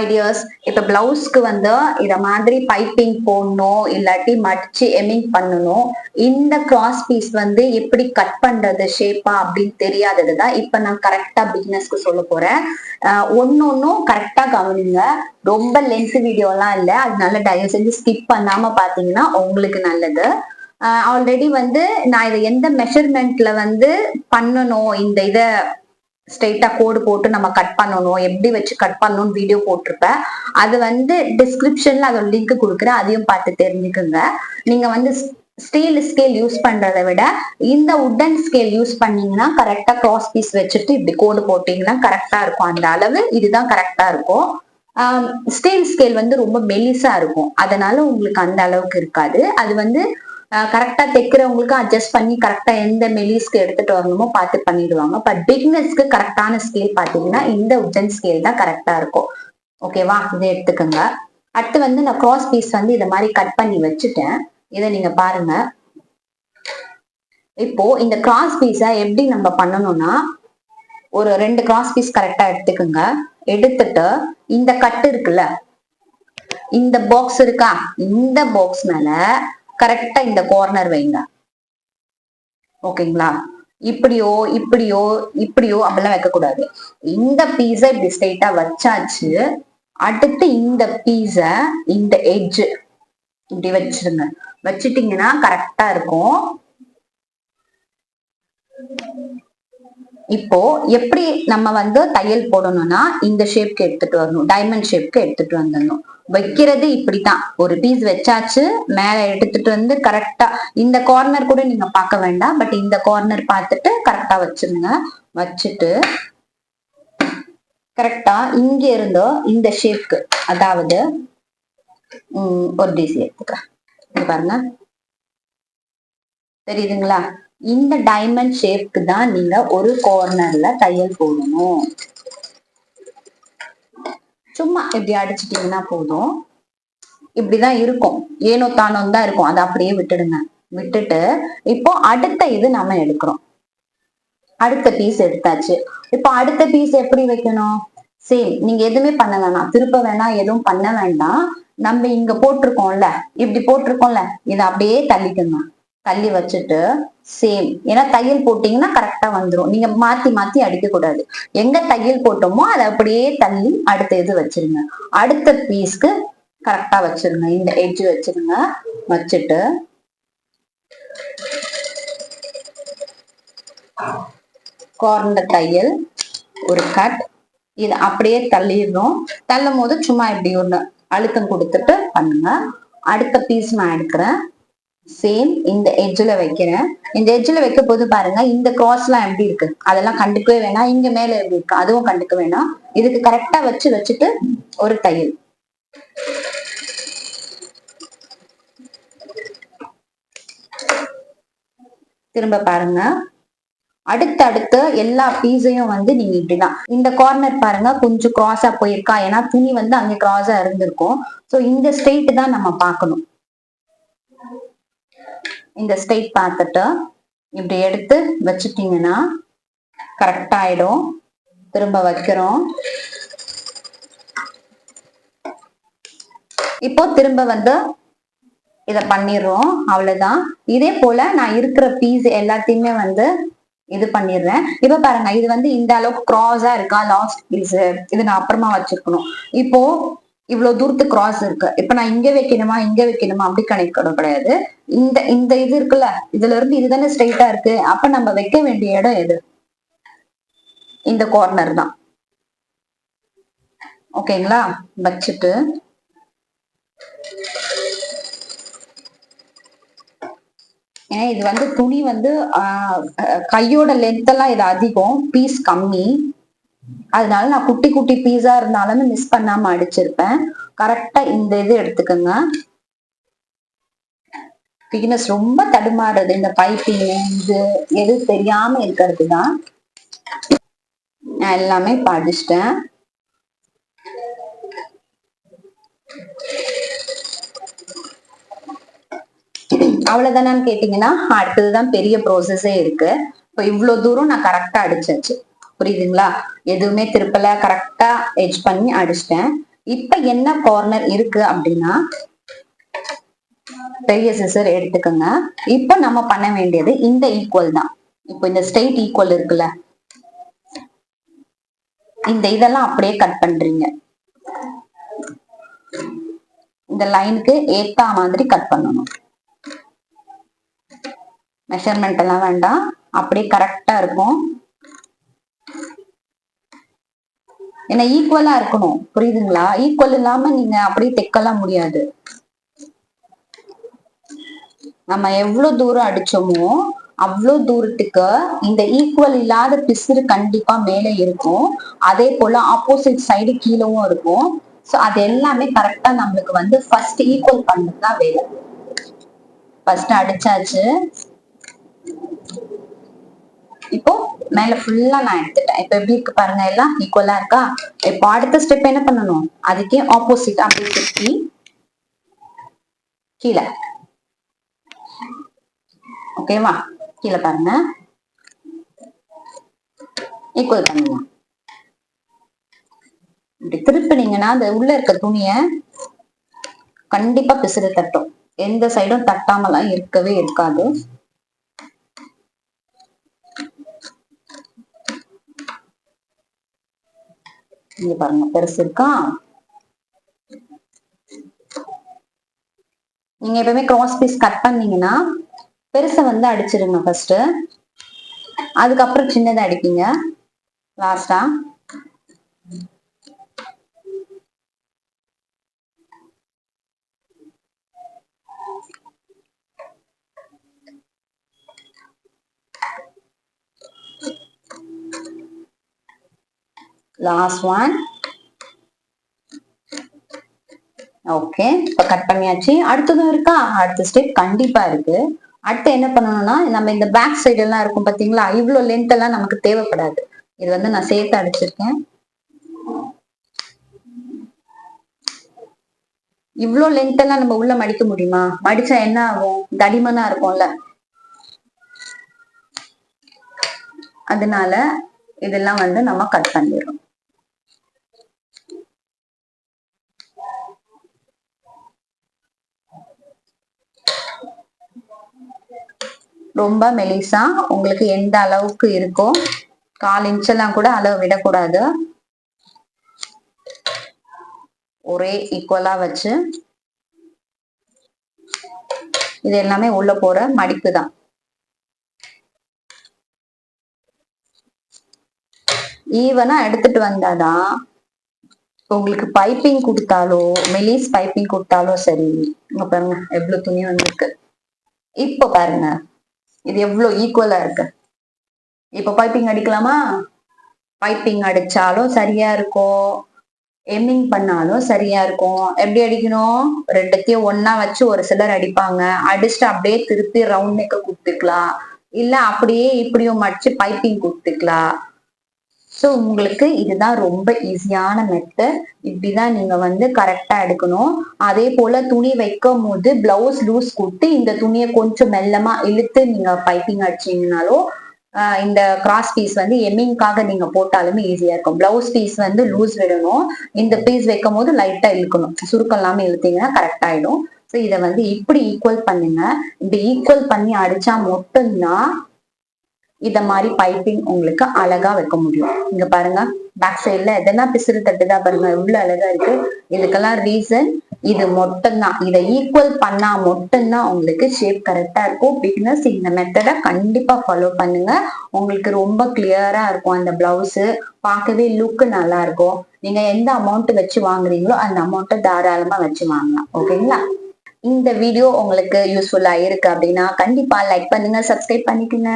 Ideas இப்ப பிளவுஸ்க்கு வந்து இத மாதிரி பைப்பிங் போடணும் இல்லாட்டி மடிச்சு எமிங் பண்ணணும். இந்த கிராஸ் பீஸ் வந்து எப்படி கட் பண்றது ஷேப்பா அப்படின்னு தெரியாததுதான் இப்ப நான் கரெக்டா பிசினஸ்க்கு சொல்ல போறேன். ஒன்னொன்னும் கரெக்டா கவனிங்க. ரொம்ப லென்த் வீடியோ எல்லாம் இல்ல. அதனால தயவு செஞ்சு ஸ்கிப் பண்ணாம பாத்தீங்கன்னா உங்களுக்கு நல்லது. ஆல்ரெடி வந்து நான் இதை எந்த மெஷர்மெண்ட்ல வந்து பண்ணணும் இந்த இதை ஸ்ட்ரெயிட்டா கோடு போட்டு நம்ம கட் பண்ணணும். எப்படி வச்சு கட் பண்ணணும்னு வீடியோ போட்டிருப்பேன். அது வந்து டிஸ்கிரிப்ஷன்ல அதோட லிங்க் கொடுக்குறேன். அதையும் பார்த்து தெரிஞ்சுக்குங்க. நீங்க வந்து ஸ்டீல் ஸ்கேல் யூஸ் பண்றதை விட இந்த உட்டன் ஸ்கேல் யூஸ் பண்ணீங்கன்னா கரெக்டா கிராஸ் பீஸ் வச்சுட்டு இப்படி கோடு போட்டீங்கன்னா கரெக்டா இருக்கும். அந்த அளவு இதுதான் கரெக்டா இருக்கும். ஸ்டீல் ஸ்கேல் வந்து ரொம்ப மெலிசா இருக்கும். அதனால உங்களுக்கு அந்த அளவுக்கு இருக்காது. அது வந்து கரெக்டா தைக்கிறவங்களுக்கு அட்ஜஸ்ட் பண்ணி கரெக்டா எந்த மெலிஸ்க்கு எடுத்துட்டு வரணுமோ பார்த்து பண்ணிடுவாங்க. பட் பிக்னஸ்க்கு கரெக்டான ஸ்கேல் பாத்தீங்கன்னா இந்த உட்டன் ஸ்கேல் தான் கரெக்டா இருக்கும். ஓகேவா இதை எடுத்துக்கோங்க. அடுத்து வந்து நான் கிராஸ் பீஸ் வந்து இதை மாதிரி கட் பண்ணி வச்சுட்டேன். இதை நீங்க பாருங்க. இப்போ இந்த கிராஸ் பீஸை எப்படி நம்ம பண்ணணும்னா ஒரு ரெண்டு கிராஸ் பீஸ் கரெக்டா எடுத்துக்கோங்க. எடுத்துட்டு இந்த கட்டு இருக்குல்ல இந்த பாக்ஸ் இருக்கா? இந்த பாக்ஸ் மேல கரெக்டா இந்த கார்னர் வைங்க. ஓகேங்களா? இப்படியோ இப்படியோ இப்படியோ அப்படிலாம் வைக்க கூடாது இந்த பீஸ இப்படி ஸ்ட்ரைட்டா வச்சாச்சு அடுத்து இந்த பீஸ இந்த எட்ஜ் இப்படி வச்சிருங்க. வச்சிட்டீங்கன்னா கரெக்டா இருக்கும். இப்போ எப்படி நம்ம வந்து தையல் போடணும்னா இந்த ஷேப்க்கு எடுத்துட்டு வரணும் டைமண்ட் ஷேப்க்கு எடுத்துட்டு வந்துடணும். வைக்கிறது இப்படித்தான். ஒரு பீஸ் வச்சாச்சு மேல எடுத்துட்டு வந்து கரெக்டா இந்த கார்னர் கூட நீங்க பார்க்க வேண்டாம். பட் இந்த கார்னர் பார்த்துட்டு கரெக்டா வச்சிருங்க. வச்சுட்டு கரெக்டா இங்க இருந்தோ இந்த ஷேப்க்கு அதாவது உம் ஒரு டிசி எடுத்துக்கிறேன். பாருங்க. தெரியுதுங்களா? இந்த டைமண்ட் ஷேப்க்கு தான் நீங்க ஒரு கார்னர்ல தையல் போடணும். சும்மா இப்படி அடிச்சிட்டீங்கன்னா போதும். இப்படிதான் இருக்கும். ஏனோ தானோ தான் இருக்கும். அதை அப்படியே விட்டுடுங்க. விட்டுட்டு இப்போ அடுத்த இது நம்ம எடுக்கிறோம். அடுத்த பீஸ் எடுத்தாச்சு. இப்போ அடுத்த பீஸ் எப்படி வைக்கணும்? சேம் நீங்க எதுவுமே பண்ண வேணாம். திருப்ப வேணாம் எதுவும் பண்ண வேண்டாம். நம்ம இங்க போட்டிருக்கோம்ல. இப்படி போட்டிருக்கோம்ல. இதை அப்படியே தள்ளிக்கணும். தள்ளி வச்சுட்டு சேம் ஏன்னா தையல் போட்டீங்கன்னா கரெக்டா வந்துடும் நீங்க மாத்தி மாத்தி அடிக்க கூடாது எங்க தையல் போட்டோமோ அதை அப்படியே தள்ளி அடுத்த இது வச்சிருங்க. அடுத்த பீஸ்க்கு கரெக்டா வச்சிருங்க. இந்த எட்ஜ் வச்சிருங்க. வச்சுட்டு கார்னர் தையல் ஒரு கட் இது அப்படியே தள்ளிடுறோம். தள்ளும் போது சும்மா இப்படி ஒண்ணு அழுத்தம் கொடுத்துட்டு பண்ணுங்க. அடுத்த பீஸ் நான் எடுக்கிறேன். சேம் இந்த எட்ஜில் வைக்கிறேன். இந்த எட்ஜில் வைக்க போது பாருங்க இந்த கிராஸ்லாம் எப்படி இருக்கு? அதெல்லாம் கண்டுக்கவே வேணாம். இங்க மேல எப்படி இருக்கு? அதுவும் கண்டுக்க வேணாம். இதுக்கு கரெக்டா வச்சு வச்சுட்டு ஒரு தையல் திரும்ப பாருங்க. அடுத்தடுத்து எல்லா பீஸையும் வந்து நீங்க இப்படிதான். இந்த கார்னர் பாருங்க கொஞ்சம் கிராஸா போயிருக்கா? ஏன்னா துணி வந்து அங்க கிராஸா இருந்திருக்கும். சோ இந்த ஸ்ட்ரெயிட் தான் நம்ம பார்க்கணும். இந்த ஸ்ட்ரெயிட் பார்த்துட்டு இப்படி எடுத்து வச்சுட்டீங்கன்னா கரெக்ட் ஆயிடும். திரும்ப வைக்கிறோம். இப்போ திரும்ப வந்து இத பண்ணிடுறோம். அவ்வளவுதான். இதே போல நான் இருக்கிற பீஸ் எல்லாத்தையுமே வந்து இது பண்ணிடுறேன். இப்ப பாருங்க இது வந்து இந்த அளவுக்கு கிராஸா இருக்கா? லாஸ்ட் பீஸ் இது நான் அப்புறமா வச்சிருக்கணும். இப்போ இவ்வளவு தூரத்து கிராஸ் இருக்கு. இப்ப நான் இங்க வைக்கணுமா இங்க வைக்கணுமா அப்படி கணக்கிடும் கிடையாது. இந்த இந்த இது இருக்குல்ல இதுல இருந்து இதுதானே ஸ்ட்ரைட்டா இருக்கு. அப்ப நம்ம வைக்க வேண்டிய இடம் எது? இந்த கார்னர் தான். ஓகேங்களா வச்சுட்டு ஏன்னா இது வந்து துணி வந்து ஆஹ் கையோட லென்த் எல்லாம் இது அதிகம் பீஸ் கம்மி. அதனால நான் குட்டி குட்டி பீஸா இருந்தாலுமே மிஸ் பண்ணாம அடிச்சிருப்பேன். கரெக்டா இந்த இது எடுத்துக்கோங்க. திக்னஸ் ரொம்ப தடுமாறுது இந்த பைப்பிங் இது எது தெரியாம இருக்கிறது தான் நான் எல்லாமே படிச்சிட்டேன். அவ்வளவுதானான்னு கேட்டீங்கன்னா அடுத்ததுதான் பெரிய ப்ராசஸே இருக்கு. இப்போ இவ்வளவு தூரம் நான் கரெக்டா அடிச்சாச்சு. புரியுதுங்களா? எதுவுமே திருப்பல கரெக்டா எட்ஜ் பண்ணி அடிச்சிட்டேன். இப்ப என்ன கார்னர் இருக்கு அப்படின்னா பெரிய சிசர் எடுத்துக்கோங்க. இப்ப நம்ம பண்ண வேண்டியது இந்த ஈக்குவல் தான். இப்போ இந்த ஸ்ட்ரெயிட் ஈக்குவல் இருக்குல்ல? இந்த இதெல்லாம் அப்படியே கட் பண்றீங்க. இந்த லைனுக்கு ஏத்தா மாதிரி கட் பண்ணணும். மெஷர்மெண்ட் எல்லாம் வேண்டாம். அப்படியே கரெக்டா இருக்கும். ஏன்னா ஈக்குவலா இருக்கணும். புரியுதுங்களா? ஈக்குவல் இல்லாம நீங்க அப்படியே தைக்கலாம் முடியாது. நம்ம எவ்வளவு தூரம் அடிச்சோமோ அவ்வளோ தூரத்துக்கு இந்த ஈக்குவல் இல்லாத பிசுறு கண்டிப்பா மேலே இருக்கும். அதே போல ஆப்போசிட் சைடு கீழவும் இருக்கும். ஸோ அது எல்லாமே கரெக்டா நம்மளுக்கு வந்து ஃபர்ஸ்ட் ஈக்குவல் பண்ணது தான் வேலை. ஃபர்ஸ்ட் அடிச்சாச்சு. இப்போ மேல ஃபுல்லா நான் எடுத்துட்டேன். இப்ப எப்படி இருக்கு பாருங்க எல்லாம் ஈக்குவலா இருக்கா? இப்போ அடுத்த ஸ்டெப் என்ன பண்ணணும்? அதுக்கே ஆப்போசிட் அப்படி சுத்தி கீழே. ஓகேவா கீழே பாருங்க. ஈக்குவல் பண்ணுங்க இப்படி திருப்பினீங்கன்னா அந்த உள்ள இருக்க துணிய கண்டிப்பா பிசுறு தட்டும். எந்த சைடும் தட்டாமலாம் இருக்கவே இருக்காது. இங்க பாருங்க பெருசு இருக்கா? நீங்க எப்பவுமே கிராஸ் பீஸ் கட் பண்ணீங்கன்னா பெருசை வந்து அடிச்சிருங்க ஃபர்ஸ்ட் அதுக்கப்புறம் சின்னதை அடிப்பீங்க. லாஸ்டா லாஸ்ட் ஒன் ஓகே இப்ப கட் பண்ணியாச்சு. அடுத்ததும் இருக்கா? அடுத்த ஸ்டெப் கண்டிப்பா இருக்கு. அடுத்து என்ன பண்ணணும்னா நம்ம இந்த பேக் சைடு எல்லாம் இருக்கும் பாத்தீங்களா? இவ்வளோ லென்த் எல்லாம் நமக்கு தேவைப்படாது. இது வந்து நான் சேர்த்து அடிச்சிருக்கேன். இவ்வளோ லென்த் எல்லாம் நம்ம உள்ள மடிக்க முடியுமா? மடிச்சா என்ன ஆகும்? தடிமனா இருக்கும்ல. அதனால இதெல்லாம் வந்து நம்ம கட் பண்ணிடுறோம். ரொம்ப மெலிசா உங்களுக்கு எந்த அளவுக்கு இருக்கோ கால் இன்ச்செல்லாம் கூட அளவு விடக்கூடாது. ஒரே ஈக்குவலா வச்சு இது எல்லாமே உள்ள போற மடிப்பு தான். ஈவனா எடுத்துட்டு வந்தாதான் உங்களுக்கு பைப்பிங் கொடுத்தாலோ மெலிஸ் பைப்பிங் கொடுத்தாலோ சரி. இங்க பாருங்க எவ்வளவு துணி வந்திருக்கு. இப்போ பாருங்க. இது எவ்வளவு ஈக்குவலா இருக்கு? இப்ப பைப்பிங் அடிக்கலாமா? பைப்பிங் அடிச்சாலும் சரியா இருக்கும். எம்மிங் பண்ணாலும் சரியா இருக்கும். எப்படி அடிக்கணும்? ரெண்டுத்தையும் ஒன்னா வச்சு ஒரு சிலர் அடிப்பாங்க. அடிச்சுட்டு அப்படியே திருப்பி ரவுண்ட் நெக்க கொடுத்துக்கலாம். இல்ல அப்படியே இப்படியும் மடிச்சு பைப்பிங் கொடுத்துக்கலாம். ஸோ உங்களுக்கு இதுதான் ரொம்ப ஈஸியான மெத்தட் இப்படிதான் நீங்க வந்து கரெக்டா எடுக்கணும். அதே போல துணி வைக்கும் போது பிளவுஸ் லூஸ் கொடுத்து இந்த துணியை கொஞ்சம் மெல்லமா இழுத்து நீங்க பைப்பிங் அடிச்சீங்கனாலும் இந்த கிராஸ் பீஸ் வந்து எம்மிங்காக நீங்க போட்டாலுமே ஈஸியா இருக்கும். பிளவுஸ் பீஸ் வந்து லூஸ் விடணும். இந்த பீஸ் வைக்கும் போது லைட்டா இழுக்கணும். சுருக்கம் இல்லாம இழுத்தீங்கன்னா கரெக்ட் ஆயிடும். ஸோ இதை வந்து இப்படி ஈக்குவல் பண்ணுங்க. இப்படி ஈக்குவல் பண்ணி அடிச்சா மட்டும்தான் இத மாதிரி பைப்பிங் உங்களுக்கு அழகா வைக்க முடியும். இங்க பாருங்க பேக் சைட்ல எதனா பிசிறு தட்டுதா பாருங்க எவ்வளவு அழகா இருக்கு. இதுக்கெல்லாம் ரீசன் இது மட்டும்தான். இதை ஈக்குவல் பண்ணா மட்டும்தான் உங்களுக்கு ஷேப் கரெக்டா இருக்கும். பிகினர்ஸ் இந்த மெத்தடை கண்டிப்பா ஃபாலோ பண்ணுங்க. உங்களுக்கு ரொம்ப கிளியரா இருக்கும் அந்த பிளவுஸ் பார்க்கவே லுக் நல்லா இருக்கும். நீங்க எந்த அமௌண்ட் வச்சு வாங்குறீங்களோ அந்த அமௌண்ட்டை தாராளமா வச்சு வாங்கலாம். ஓகேங்களா இந்த வீடியோ உங்களுக்கு யூஸ்ஃபுல்லா இருக்கு அப்படின்னா கண்டிப்பா லைக் பண்ணுங்க சப்ஸ்கிரைப் பண்ணிக்கோங்க.